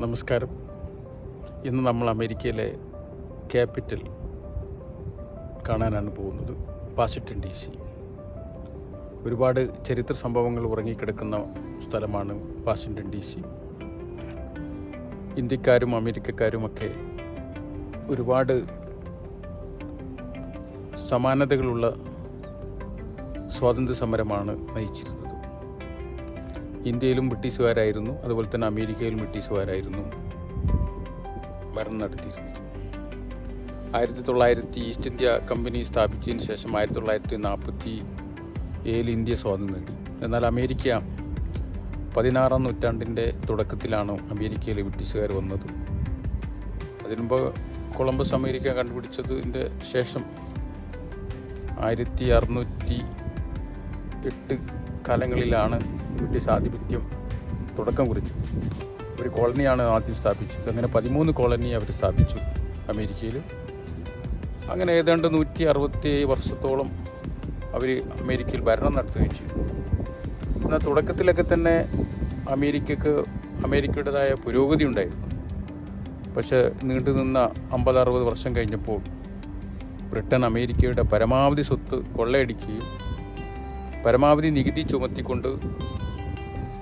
നമസ്കാരം. ഇന്ന് നമ്മൾ അമേരിക്കയിലെ ക്യാപിറ്റൽ കാണാനാണ് പോകുന്നത്. Washington D C. ഒരുപാട് ചരിത്ര സംഭവങ്ങൾ ഉറങ്ങിക്കിടക്കുന്ന സ്ഥലമാണ് വാഷിങ്ടൺ ഡി സി. ഇന്ത്യക്കാരും അമേരിക്കക്കാരുമൊക്കെ ഒരുപാട് സമാനതകളുള്ള സ്വാതന്ത്ര്യ സമരമാണ് നയിച്ചിരുന്നത്. ഇന്ത്യയിലും ബ്രിട്ടീഷുകാരായിരുന്നു. അതുപോലെ തന്നെ അമേരിക്കയിലും ബ്രിട്ടീഷുകാരായിരുന്നു. ഭരണം നടത്തിയിരുന്നത്. ആയിരത്തി തൊള്ളായിരത്തി ഈസ്റ്റ് ഇന്ത്യ കമ്പനി സ്ഥാപിച്ചതിന് ശേഷം ആയിരത്തി തൊള്ളായിരത്തി നാൽപ്പത്തി ഏഴിൽ ഇന്ത്യ സ്വാതന്ത്ര്യം നേടി. എന്നാൽ അമേരിക്ക പതിനാറാം നൂറ്റാണ്ടിന്റെ തുടക്കത്തിലാണ് അമേരിക്കയിലെ ബ്രിട്ടീഷുകാർ വന്നത്. അതിനുമ്പ് കൊളംബസ് അമേരിക്ക കണ്ടുപിടിച്ചതിന്റെ ശേഷം ആയിരത്തി അറുന്നൂറ്റി എട്ട് കാലങ്ങളിലാണ് ബ്രിട്ടീഷ് ആധിപത്യം തുടക്കം കുറിച്ചത് ഒരു കോളനിയാണ് ആദ്യം സ്ഥാപിച്ചത്. അങ്ങനെ പതിമൂന്ന് കോളനി അവർ സ്ഥാപിച്ചു അമേരിക്കയിൽ. അങ്ങനെ ഏതാണ്ട് നൂറ്റി അറുപത്തി വർഷത്തോളം അവർ അമേരിക്കയിൽ ഭരണം നടത്തുകയും ചെയ്തു. എന്നാൽ തുടക്കത്തിലൊക്കെ തന്നെ അമേരിക്കക്ക് അമേരിക്കയുടേതായ പുരോഗതി ഉണ്ടായിരുന്നു. പക്ഷേ നീണ്ടുനിന്ന അമ്പത് അറുപത് വർഷം കഴിഞ്ഞപ്പോൾ ബ്രിട്ടൻ അമേരിക്കയുടെ പരമാവധി സ്വത്ത് കൊള്ളയടിക്കുകയും പരമാവധി നികുതി ചുമത്തിക്കൊണ്ട്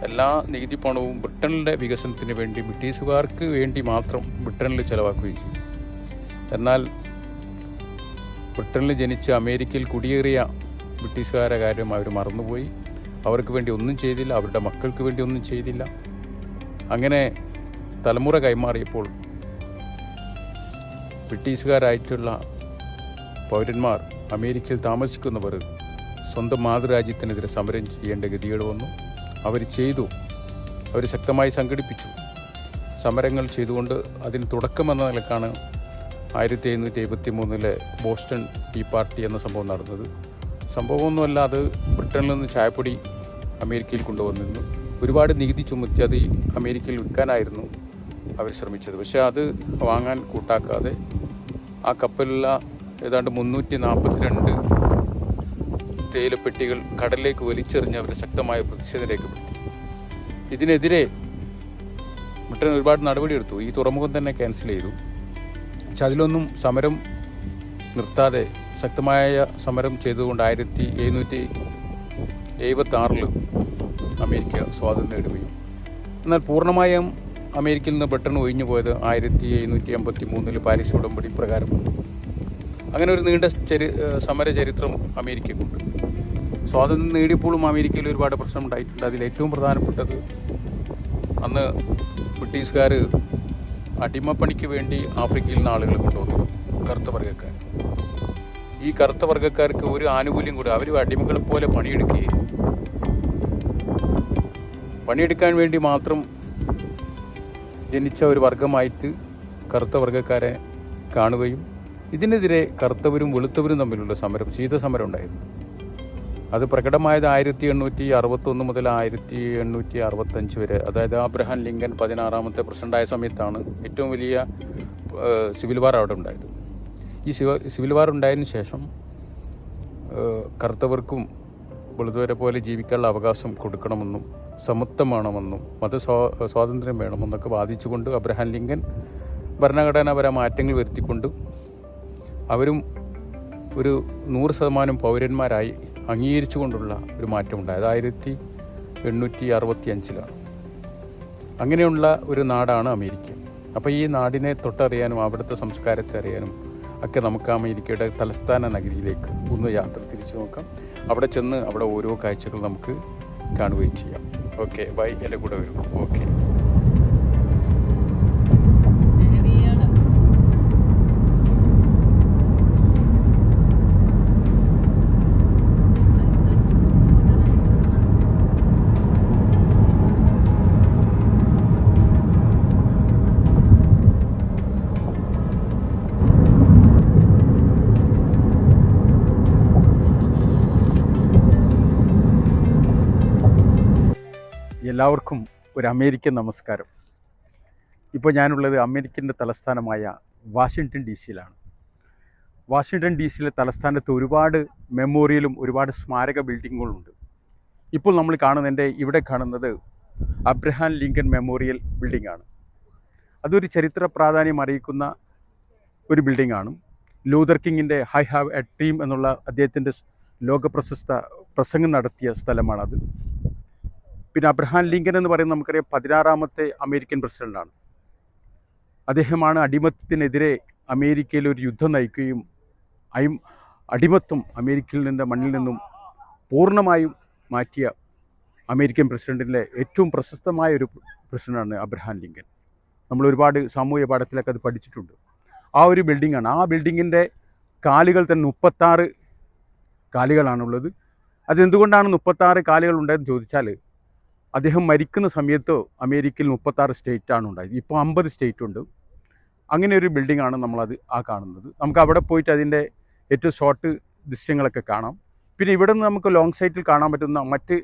എല്ലാ നികുതി പണവും ബ്രിട്ടനിലെ വികസനത്തിന് വേണ്ടി ബ്രിട്ടീഷുകാർക്ക് വേണ്ടി മാത്രം ബ്രിട്ടനിൽ ചെലവാക്കുകയും ചെയ്തു. എന്നാൽ ബ്രിട്ടനിൽ ജനിച്ച് അമേരിക്കയിൽ കുടിയേറിയ ബ്രിട്ടീഷുകാരെ കാര്യം അവർ മറന്നുപോയി. അവർക്ക് വേണ്ടി ഒന്നും ചെയ്തില്ല അവരുടെ മക്കൾക്ക് വേണ്ടി ഒന്നും ചെയ്തില്ല. അങ്ങനെ തലമുറ കൈമാറിയപ്പോൾ ബ്രിട്ടീഷുകാരായിട്ടുള്ള പൗരന്മാർ അമേരിക്കയിൽ താമസിക്കുന്നവർ സ്വന്തം മാതൃരാജ്യത്തിനെതിരെ സമരം ചെയ്യേണ്ട ഗതികേട് വന്നു. അവർ ചെയ്തു. അവർ ശക്തമായി സംഘടിപ്പിച്ചു. സമരങ്ങൾ ചെയ്തുകൊണ്ട് അതിന് തുടക്കമെന്ന നിലക്കാണ് ആയിരത്തി എഴുന്നൂറ്റി എഴുപത്തി മൂന്നിലെ ബോസ്റ്റൺ ടീ പാർട്ടി എന്ന സംഭവം നടന്നത്. സംഭവമൊന്നുമല്ല അത് ബ്രിട്ടനിൽ നിന്ന് ചായപ്പൊടി അമേരിക്കയിൽ കൊണ്ടുവന്നിരുന്നു. ഒരുപാട് നികുതി ചുമത്തി അത് അമേരിക്കയിൽ വിൽക്കാനായിരുന്നു അവർ ശ്രമിച്ചത്. പക്ഷേ അത് വാങ്ങാൻ കൂട്ടാക്കാതെ ആ കപ്പലിലുള്ള ഏതാണ്ട് മുന്നൂറ്റി നാൽപ്പത്തിരണ്ട് തേയിലപ്പെട്ടികൾ കടലിലേക്ക് വലിച്ചെറിഞ്ഞ് അവർ ശക്തമായ പ്രതിഷേധം രേഖപ്പെടുത്തി. ഇതിനെതിരെ ബ്രിട്ടൻ ഒരുപാട് നടപടിയെടുത്തു. ഈ തുറമുഖം തന്നെ ക്യാൻസൽ ചെയ്തു. പക്ഷെ അതിലൊന്നും സമരം നിർത്താതെ ശക്തമായ സമരം ചെയ്തുകൊണ്ട് ആയിരത്തി എഴുന്നൂറ്റി എഴുപത്തി ആറിൽ അമേരിക്ക സ്വാതന്ത്ര്യം നേടുകയും എന്നാൽ പൂർണമായും അമേരിക്കയിൽ നിന്ന് ബ്രിട്ടൻ ഒഴിഞ്ഞു പോയത് ആയിരത്തി എഴുന്നൂറ്റി എൺപത്തി മൂന്നിൽ പാരീസ് ഉടമ്പടി പ്രകാരമാണ്. അങ്ങനെ ഒരു നീണ്ട ചരി സമര ചരിത്രം സ്വാതന്ത്ര്യം നേടിയപ്പോഴും അമേരിക്കയിൽ ഒരുപാട് പ്രശ്നം ഉണ്ടായിട്ടുണ്ട്. അതിൽ ഏറ്റവും പ്രധാനപ്പെട്ടത് അന്ന് ബ്രിട്ടീഷുകാർ അടിമപ്പണിക്ക് വേണ്ടി ആഫ്രിക്കയിൽ നിന്ന് ആളുകളെ കൊണ്ടുവന്നു. കറുത്ത വർഗക്കാർ ഈ കറുത്ത വർഗക്കാർക്ക് ഒരു ആനുകൂല്യം കൂടെ അവർ അടിമകളെ പോലെ പണിയെടുക്കുകയും പണിയെടുക്കാൻ വേണ്ടി മാത്രം ജനിച്ച ഒരു വർഗമായിട്ട് കറുത്ത വർഗക്കാരെ കാണുകയും ഇതിനെതിരെ കറുത്തവരും വെളുത്തവരും തമ്മിലുള്ള സമരം ശീതസമരം ഉണ്ടായിരുന്നു. അത് പ്രകടമായത് ആയിരത്തി എണ്ണൂറ്റി അറുപത്തൊന്ന് മുതൽ ആയിരത്തി എണ്ണൂറ്റി അറുപത്തഞ്ച് വരെ. അതായത് അബ്രഹാം ലിങ്കൻ പതിനാറാമത്തെ പ്രസിഡന്റായ സമയത്താണ് ഏറ്റവും വലിയ സിവിൽ വാർ അവിടെ ഉണ്ടായത്. ഈ സിവ സിവിൽ വാർ ഉണ്ടായതിനു ശേഷം കറുത്തവർക്കും വെളുത്തവരെ പോലെ ജീവിക്കാനുള്ള അവകാശം കൊടുക്കണമെന്നും സമത്വം വേണമെന്നും മത സ്വാതന്ത്ര്യം വേണമെന്നൊക്കെ വാദിച്ചുകൊണ്ട് അബ്രഹാം ലിങ്കൻ ഭരണഘടനാപര മാറ്റങ്ങൾ വരുത്തിക്കൊണ്ട് അവരും ഒരു നൂറ് ശതമാനം പൗരന്മാരായി അംഗീകരിച്ചുകൊണ്ടുള്ള ഒരു മാറ്റമുണ്ടായത് ആയിരത്തി എണ്ണൂറ്റി അറുപത്തി അഞ്ചിലാണ് അങ്ങനെയുള്ള ഒരു നാടാണ് അമേരിക്ക. അപ്പോൾ ഈ നാടിനെ തൊട്ടറിയാനും അവിടുത്തെ സംസ്കാരത്തെ അറിയാനും ഒക്കെ നമുക്ക് അമേരിക്കയുടെ തലസ്ഥാന നഗരിയിലേക്ക് ഒന്ന് യാത്ര തിരിച്ചു നോക്കാം. അവിടെ ചെന്ന് അവിടെ ഓരോ കാഴ്ചകൾ നമുക്ക് കാണുകയും ചെയ്യാം. Okay bye. എന്റെ കൂടെ വരും. ഓക്കെ. എല്ലാവർക്കും ഒരു അമേരിക്കൻ നമസ്കാരം. ഇപ്പോൾ ഞാനുള്ളത് അമേരിക്കന്റെ തലസ്ഥാനമായ വാഷിങ്ടൺ ഡി സിയിലാണ്. വാഷിങ്ടൺ ഡി സിയിലെ തലസ്ഥാനത്ത് ഒരുപാട് മെമ്മോറിയലും ഒരുപാട് സ്മാരക ബിൽഡിങ്ങുകളുണ്ട്. ഇപ്പോൾ നമ്മൾ കാണുന്നതിന്റെ ഇവിടെ കാണുന്നത് അബ്രഹാം ലിങ്കൺ മെമ്മോറിയൽ ബിൽഡിംഗ് ആണ് അതൊരു ചരിത്ര പ്രാധാന്യം അറിയിക്കുന്ന ഒരു ബിൽഡിംഗ് ആണ് ലൂതർ കിങ്ങിന്റെ ഹൈ ഹാവ് എ ഡ്രീം എന്നുള്ള അദ്ദേഹത്തിന്റെ ലോകപ്രശസ്ത പ്രസംഗം നടത്തിയ സ്ഥലമാണത്. പിന്നെ അബ്രഹാം ലിങ്കൻ എന്ന് പറയുന്നത് നമുക്കറിയാം പതിനാറാമത്തെ അമേരിക്കൻ പ്രസിഡന്റാണ് അദ്ദേഹമാണ് അടിമത്തത്തിനെതിരെ അമേരിക്കയിൽ ഒരു യുദ്ധം നയിക്കുകയും അയും അടിമത്വം അമേരിക്കയിൽ നിന്ന് മണ്ണിൽ നിന്നും പൂർണമായും മാറ്റിയ അമേരിക്കൻ പ്രസിഡന്റിലെ ഏറ്റവും പ്രശസ്തമായ ഒരു പ്രസിഡന്റാണ് അബ്രഹാം ലിങ്കൻ. നമ്മൾ ഒരുപാട് സാമൂഹ്യ പാഠത്തിലൊക്കെ അത് പഠിച്ചിട്ടുണ്ട്. ആ ഒരു ബിൽഡിങ്ങാണ്. ആ ബിൽഡിങ്ങിന്റെ കാലുകൾ തന്നെ മുപ്പത്താറ് കാലുകളാണുള്ളത്. അതെന്തുകൊണ്ടാണ് മുപ്പത്താറ് കാലുകൾ ഉണ്ടെന്ന് ചോദിച്ചാൽ അദ്ദേഹം മരിക്കുന്ന സമയത്ത് അമേരിക്കയിൽ മുപ്പത്താറ് സ്റ്റേറ്റാണ് ഉണ്ടായത്. ഇപ്പോൾ അമ്പത് സ്റ്റേറ്റ് ഉണ്ട് അങ്ങനെ ഒരു ബിൽഡിംഗ് ആണ് നമ്മളത് ആ കാണുന്നത്. നമുക്ക് അവിടെ പോയിട്ട് അതിന്റെ ഏറ്റവും ഷോർട്ട് ദൃശ്യങ്ങളൊക്കെ കാണാം. പിന്നെ ഇവിടെ നിന്ന് നമുക്ക് ലോങ് സൈറ്റിൽ കാണാൻ പറ്റുന്ന മറ്റ്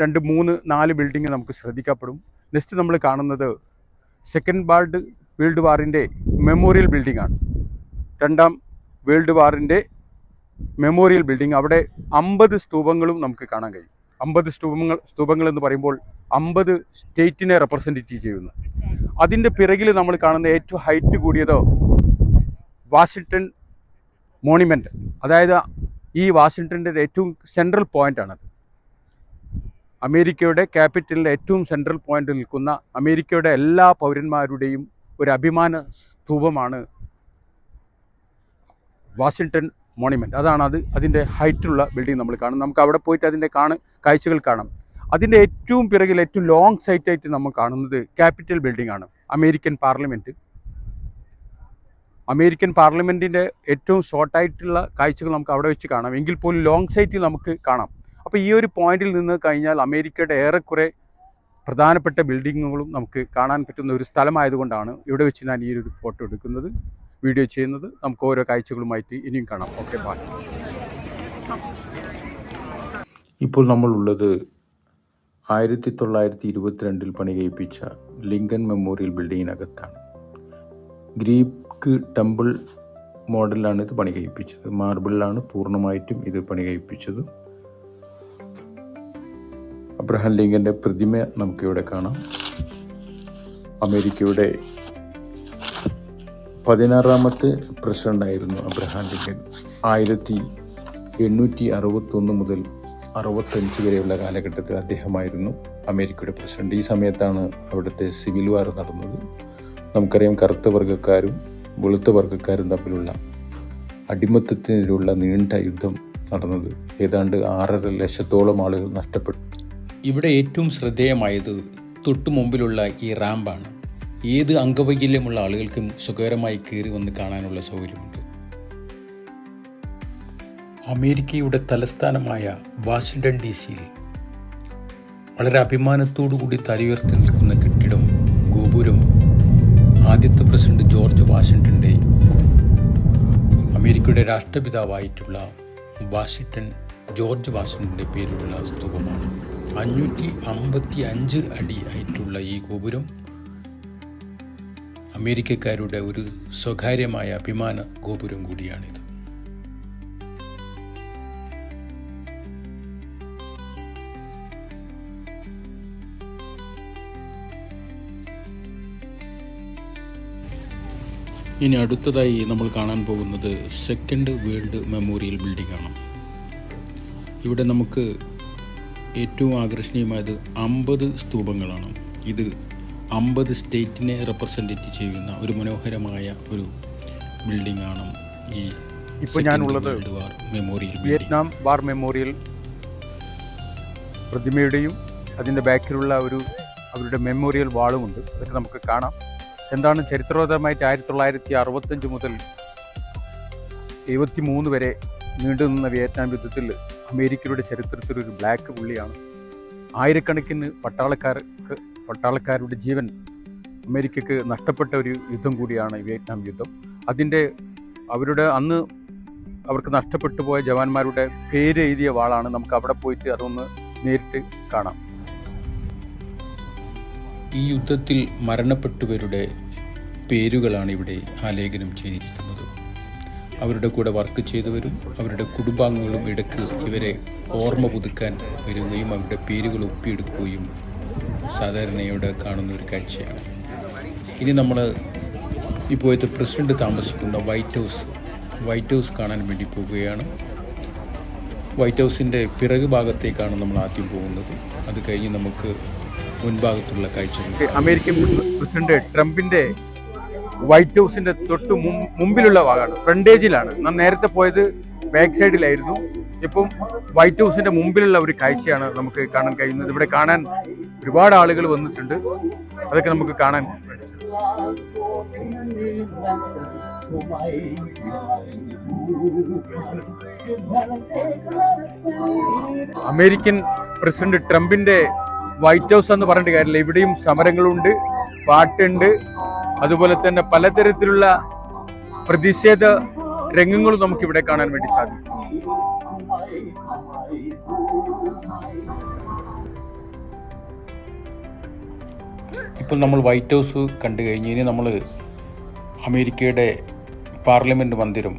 രണ്ട് മൂന്ന് നാല് ബിൽഡിംഗ് നമുക്ക് ശ്രദ്ധിക്കപ്പെടും. നെക്സ്റ്റ് നമ്മൾ കാണുന്നത് സെക്കൻഡ് വേൾഡ് വേൾഡ് വാറിന്റെ മെമ്മോറിയൽ ബിൽഡിംഗ് ആണ്. രണ്ടാം വേൾഡ് വാറിന്റെ മെമ്മോറിയൽ ബിൽഡിംഗ് അവിടെ അമ്പത് സ്തൂപങ്ങളും നമുക്ക് കാണാൻ കഴിയും. അമ്പത് സ്തൂപങ്ങൾ സ്തൂപങ്ങൾ എന്ന് പറയുമ്പോൾ അമ്പത് സ്റ്റേറ്റിനെ റെപ്രസെന്റേറ്റ് ചെയ്യുന്നു. അതിന്റെ പിറകിൽ നമ്മൾ കാണുന്ന ഏറ്റവും ഹൈറ്റ് കൂടിയത് വാഷിങ്ടൺ മോണിമെന്റ് അതായത് ഈ വാഷിങ്ടന്റെ ഏറ്റവും സെൻട്രൽ പോയിന്റാണത് അമേരിക്കയുടെ ക്യാപിറ്റലിന്റെ ഏറ്റവും സെൻട്രൽ പോയിന്റ് നിൽക്കുന്ന അമേരിക്കയുടെ എല്ലാ പൗരന്മാരുടെയും ഒരു അഭിമാന സ്തൂപമാണ് വാഷിങ്ടൺ മോണിമെന്റ് അതാണ് അത് അതിന്റെ ഹൈറ്റുള്ള ബിൽഡിംഗ് നമ്മൾ കാണും നമുക്ക് അവിടെ പോയിട്ട് അതിന്റെ കാണ കാഴ്ചകൾ കാണാം. അതിന്റെ ഏറ്റവും പിറകിൽ ഏറ്റവും ലോങ് സൈറ്റായിട്ട് നമ്മൾ കാണുന്നത് ക്യാപിറ്റൽ ബിൽഡിംഗ് ആണ്. അമേരിക്കൻ പാർലമെന്റ് അമേരിക്കൻ പാർലമെന്റിന്റെ ഏറ്റവും ഷോർട്ടായിട്ടുള്ള കാഴ്ചകൾ നമുക്ക് അവിടെ വെച്ച് കാണാം. എങ്കിൽ പോലും ലോങ് സൈറ്റിൽ നമുക്ക് കാണാം. അപ്പോൾ ഈ ഒരു പോയിന്റിൽ നിന്ന് കഴിഞ്ഞാൽ അമേരിക്കയുടെ ഏറെക്കുറെ പ്രധാനപ്പെട്ട ബിൽഡിങ്ങുകളും നമുക്ക് കാണാൻ പറ്റുന്ന ഒരു സ്ഥലമായതുകൊണ്ടാണ് ഇവിടെ വെച്ച് ഞാൻ ഈ ഒരു ഫോട്ടോ എടുക്കുന്നത്. വീഡിയോ ചെയ്യുന്നത് നമുക്ക് ഓരോ കാഴ്ചകളുമായിട്ട് ഇനിയും കാണാം. ഓക്കെ ബൈ ഇപ്പോൾ നമ്മളുള്ളത് ആയിരത്തി തൊള്ളായിരത്തി ഇരുപത്തിരണ്ടിൽ പണി കഴിപ്പിച്ച ലിങ്കൻ മെമ്മോറിയൽ ബിൽഡിങ്ങിനകത്താണ്. ഗ്രീക്ക് ടെമ്പിൾ മോഡലിലാണ് ഇത് പണി കഴിപ്പിച്ചത്. മാർബിളിലാണ് പൂർണമായിട്ടും ഇത് പണി കഴിപ്പിച്ചത്. അബ്രഹാം ലിങ്കന്റെ പ്രതിമ നമുക്കിവിടെ കാണാം. അമേരിക്കയുടെ പതിനാറാമത്തെ പ്രസിഡന്റായിരുന്നു അബ്രഹാം ലിങ്കൻ. ആയിരത്തി എണ്ണൂറ്റി അറുപത്തൊന്ന് മുതൽ അറുപത്തഞ്ച് വരെയുള്ള കാലഘട്ടത്തിൽ അദ്ദേഹമായിരുന്നു അമേരിക്കയുടെ പ്രസിഡന്റ്. ഈ സമയത്താണ് അവിടുത്തെ സിവിൽ വാർ നടന്നത്. നമുക്കറിയാം കറുത്ത വർഗക്കാരും വെളുത്ത വർഗക്കാരും തമ്മിലുള്ള അടിമത്തത്തിനെതിരുള്ള നീണ്ട യുദ്ധം നടന്നത്. ഏതാണ്ട് ആറര ലക്ഷത്തോളം ആളുകൾ നഷ്ടപ്പെട്ടു. ഇവിടെ ഏറ്റവും ശ്രദ്ധേയമായത് തൊട്ടു മുമ്പിലുള്ള ഈ റാമ്പാണ്. ഏത് അംഗവൈകല്യമുള്ള ആളുകൾക്കും സുഖകരമായി കയറി വന്ന് കാണാനുള്ള സൗകര്യമുണ്ട്. അമേരിക്കയുടെ തലസ്ഥാനമായ വാഷിങ്ടൺ ഡി സിയിൽ വളരെ അഭിമാനത്തോടുകൂടി തലയുയർത്തി നിൽക്കുന്ന കെട്ടിടം ഗോപുരം ആദ്യത്തെ പ്രസിഡന്റ് ജോർജ് വാഷിങ്ടന്റെ അമേരിക്കയുടെ രാഷ്ട്രപിതാവായിട്ടുള്ള വാഷിങ്ടൺ ജോർജ് വാഷിങ്ടന്റെ പേരിലുള്ള സ്തൂപമാണ്. അഞ്ഞൂറ്റി അമ്പത്തി അഞ്ച് അടി ആയിട്ടുള്ള ഈ ഗോപുരം അമേരിക്കക്കാരുടെ ഒരു സ്വകാര്യമായ അഭിമാന ഗോപുരം കൂടിയാണിത്. ഇനി അടുത്തതായി നമ്മൾ കാണാൻ പോകുന്നത് സെക്കൻഡ് വേൾഡ് മെമ്മോറിയൽ ബിൽഡിംഗ് ആണ്. ഇവിടെ നമുക്ക് ഏറ്റവും ആകർഷണീയമായത് അമ്പത് സ്തൂപങ്ങളാണ്. ഇത് അമ്പത് സ്റ്റേറ്റിനെ റെപ്രസെന്റേറ്റ് ചെയ്യുന്ന ഒരു മനോഹരമായ ഒരു ബിൽഡിംഗ് ആണ് ഈ ഇപ്പോൾ ഞാനുള്ളത് മെമ്മോറിയൽ വിയറ്റ്നാം വാർ മെമ്മോറിയൽ പ്രതിമയുടെയും അതിന്റെ ബാക്കിലുള്ള ഒരു അവരുടെ മെമ്മോറിയൽ വാളുമുണ്ട്. അതൊക്കെ നമുക്ക് കാണാം. എന്താണ് ചരിത്രപരമായിട്ട് ആയിരത്തി തൊള്ളായിരത്തി അറുപത്തഞ്ച് മുതൽ എഴുപത്തി മൂന്ന് വരെ നീണ്ടു നിന്ന വിയറ്റ്നാം യുദ്ധത്തിൽ അമേരിക്കയുടെ ചരിത്രത്തിൽ ഒരു ബ്ലാക്ക് പുള്ളിയാണ്. ആയിരക്കണക്കിന് പട്ടാളക്കാർക്ക് പട്ടാളക്കാരുടെ ജീവൻ അമേരിക്കക്ക് നഷ്ടപ്പെട്ട ഒരു യുദ്ധം കൂടിയാണ് വിയറ്റ്നാം യുദ്ധം. അതിന്റെ അവരുടെ അന്ന് അവർക്ക് നഷ്ടപ്പെട്ടു പോയ ജവാന്മാരുടെ പേര് എഴുതിയ വാളാണ് നമുക്ക് അവിടെ പോയിട്ട് അതൊന്ന് നേരിട്ട് കാണാം. ഈ യുദ്ധത്തിൽ മരണപ്പെട്ടവരുടെ പേരുകളാണ് ഇവിടെ ആലേഖനം ചെയ്തിരിക്കുന്നത്. അവരുടെ കൂടെ വർക്ക് ചെയ്തവരും അവരുടെ കുടുംബാംഗങ്ങളും ഇടയ്ക്ക് ഇവരെ ഓർമ്മ പുതുക്കാൻ വരികയും അവരുടെ പേരുകൾ ഒപ്പിയെടുക്കുകയും സാധാരണ കാണുന്ന ഒരു കാഴ്ചയാണ് ഇനി നമ്മൾ ഇപ്പോഴത്തെ പ്രസിഡന്റ് താമസിക്കുന്ന വൈറ്റ് ഹൗസ് വൈറ്റ് ഹൗസ് കാണാൻ വേണ്ടി പോവുകയാണ് വൈറ്റ് ഹൗസിന്റെ പിറകു ഭാഗത്തേക്കാണ് നമ്മൾ ആദ്യം പോകുന്നത്. അത് കഴിഞ്ഞ് നമുക്ക് മുൻഭാഗത്തുള്ള കാഴ്ച അമേരിക്കൻ പ്രസിഡന്റ് ട്രംപിന്റെ വൈറ്റ് ഹൗസിന്റെ തൊട്ട് മുമ്പിലുള്ള ഭാഗമാണ് ഫ്രണ്ടേജിലാണ്. നാം നേരത്തെ പോയത് ബാക്ക് സൈഡിലായിരുന്നു. ഇപ്പം വൈറ്റ് ഹൗസിന്റെ മുമ്പിലുള്ള ഒരു കാഴ്ചയാണ് നമുക്ക് കാണാൻ കഴിയുന്നത്. ഇവിടെ കാണാൻ ഒരുപാട് ആളുകൾ വന്നിട്ടുണ്ട്. അതൊക്കെ നമുക്ക് കാണാൻ അമേരിക്കൻ പ്രസിഡന്റ് ട്രംപിന്റെ വൈറ്റ് ഹൗസ് എന്ന് പറഞ്ഞിട്ട് കാര്യമില്ല. ഇവിടെയും സമരങ്ങളുണ്ട് പാട്ടുണ്ട്. അതുപോലെ തന്നെ പലതരത്തിലുള്ള പ്രതിഷേധ രംഗങ്ങളും നമുക്ക് ഇവിടെ കാണാൻ വേണ്ടി സാധിക്കും. ഇപ്പോൾ നമ്മൾ വൈറ്റ് ഹൗസ് കണ്ടു കഴിഞ്ഞ്. ഇനി നമ്മൾ അമേരിക്കയുടെ പാർലമെന്റ് മന്ദിരം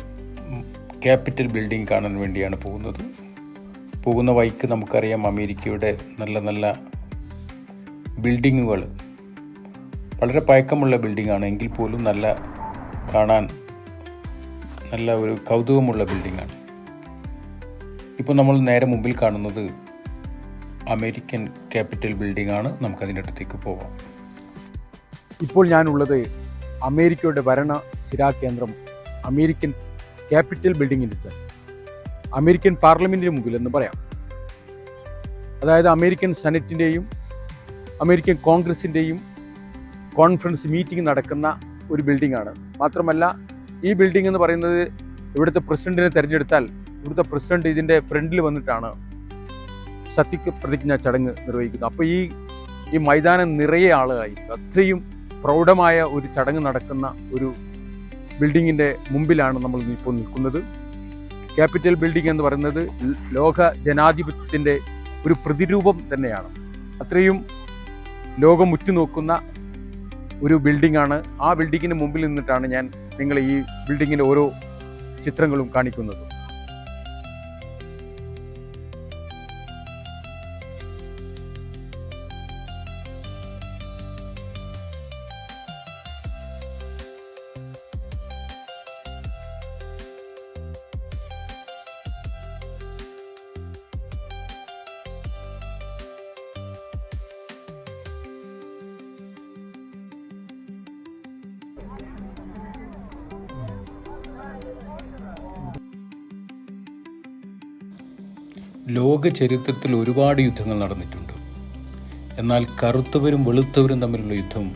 ക്യാപിറ്റൽ ബിൽഡിംഗ് കാണാൻ വേണ്ടിയാണ് പോകുന്നത്. പോകുന്ന വഴിക്ക് നമുക്കറിയാം അമേരിക്കയുടെ നല്ല നല്ല ബിൽഡിങ്ങുകൾ. വളരെ പഴക്കമുള്ള ബിൽഡിംഗാണ് എങ്കിൽ പോലും നല്ല കാണാൻ നല്ല ഒരു കൗതുകമുള്ള ബിൽഡിങ്ങാണ്. ഇപ്പോൾ നമ്മൾ നേരെ മുമ്പിൽ കാണുന്നത് അമേരിക്കൻ ക്യാപിറ്റൽ ബിൽഡിംഗ് ആണ് നമുക്കതിന്റെ അടുത്തേക്ക് പോവാം. ഇപ്പോൾ ഞാനുള്ളത് അമേരിക്കയുടെ ഭരണ സ്ഥിരാകേന്ദ്രം അമേരിക്കൻ ക്യാപിറ്റൽ ബിൽഡിങ്ങിന്റെ അടുത്ത്. അമേരിക്കൻ പാർലമെന്റിന്റെ മുമ്പിൽ എന്ന് പറയാം. അതായത് അമേരിക്കൻ സെനറ്റിന്റെയും അമേരിക്കൻ കോൺഗ്രസിന്റെയും കോൺഫറൻസ് മീറ്റിംഗ് നടക്കുന്ന ഒരു ബിൽഡിംഗ് ആണ് മാത്രമല്ല ഈ ബിൽഡിംഗ് എന്ന് പറയുന്നത് ഇവിടുത്തെ പ്രസിഡന്റിനെ തിരഞ്ഞെടുത്താൽ ഇവിടുത്തെ പ്രസിഡന്റ് ഇതിന്റെ ഫ്രണ്ടിൽ വന്നിട്ടാണ് സത്യപ്രതിജ്ഞ ചടങ്ങ് നിർവഹിക്കുന്നത്. അപ്പോൾ ഈ ഈ മൈതാനം നിറയെ ആളുകളായി അത്രയും പ്രൗഢമായ ഒരു ചടങ്ങ് നടക്കുന്ന ഒരു ബിൽഡിങ്ങിന്റെ മുമ്പിലാണ് നമ്മൾ ഇപ്പോൾ നിൽക്കുന്നത്. ക്യാപിറ്റൽ ബിൽഡിംഗ് എന്ന് പറയുന്നത് ലോക ജനാധിപത്യത്തിന്റെ ഒരു പ്രതിരൂപം തന്നെയാണ്. അത്രയും ലോകം ഉറ്റുനോക്കുന്ന ഒരു ബിൽഡിംഗ് ആണ്. ആ ബിൽഡിങ്ങിന് മുമ്പിൽ നിന്നിട്ടാണ് ഞാൻ നിങ്ങളെ ഈ ബിൽഡിങ്ങിന്റെ ഓരോ ചിത്രങ്ങളും കാണിക്കുന്നത്. ലോക ചരിത്രത്തിൽ ഒരുപാട് യുദ്ധങ്ങൾ നടന്നിട്ടുണ്ട്. എന്നാൽ കറുത്തവരും വെളുത്തവരും തമ്മിലുള്ള യുദ്ധം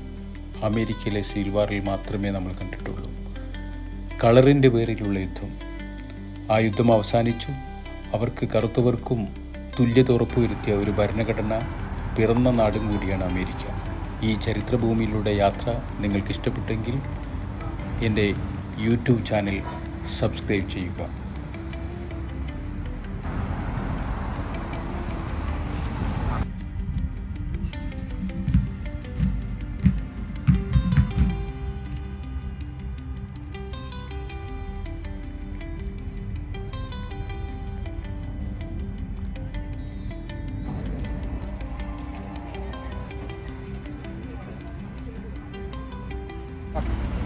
അമേരിക്കയിലെ സീൽവാറിൽ മാത്രമേ നമ്മൾ കണ്ടിട്ടുള്ളൂ. കളറിന്റെ പേരിലുള്ള യുദ്ധം. ആ യുദ്ധം അവസാനിച്ചു. അവർക്ക് കറുത്തവർക്കും തുല്യത ഉറപ്പുവരുത്തിയ ഒരു ഭരണഘടന പിറന്ന നാടും കൂടിയാണ് അമേരിക്ക. ഈ ചരിത്രഭൂമിയിലൂടെ യാത്ര നിങ്ങൾക്ക് ഇഷ്ടപ്പെട്ടെങ്കിൽ എന്റെ യൂട്യൂബ് ചാനൽ സബ്സ്ക്രൈബ് ചെയ്യുക. Okay.